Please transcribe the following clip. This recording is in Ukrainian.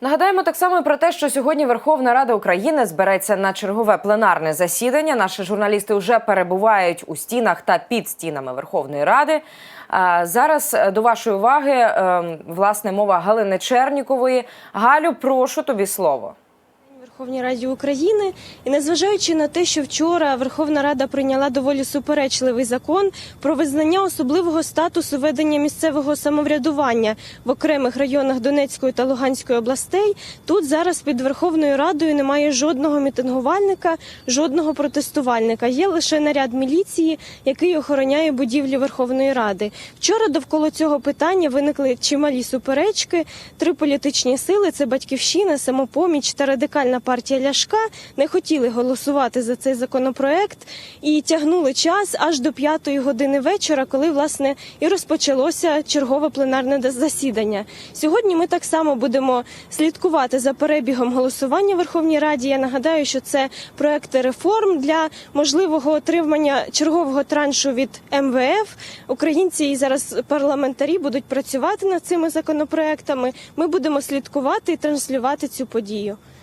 Нагадаємо так само і про те, що сьогодні Верховна Рада України збереться на чергове пленарне засідання. Наші журналісти вже перебувають у стінах та під стінами Верховної Ради. Зараз е, до вашої уваги е, власне мова Галини Чернікової. Галю, прошу тобі слово. Верховній Раді України і незважаючи на те, що вчора Верховна Рада прийняла доволі суперечливий закон про визнання особливого статусу ведення місцевого самоврядування в окремих районах Донецької та Луганської областей, тут зараз під Верховною Радою немає жодного мітингувальника, жодного протестувальника. Є лише наряд міліції, який охороняє будівлі Верховної Ради. Вчора довкола цього питання виникли чималі суперечки. Три політичні сили це батьківщина, самопоміч та радикальна партія Ляшка не хотіли голосувати за цей законопроект і тягнули час аж до п'ятої години вечора, коли власне і розпочалося чергове пленарне засідання. Сьогодні ми так само будемо слідкувати за перебігом голосування в Верховній Раді. Я нагадаю, що це проекти реформ для можливого отримання чергового траншу від МВФ. Українці і зараз парламентарі будуть працювати над цими законопроектами. Ми будемо слідкувати і транслювати цю подію.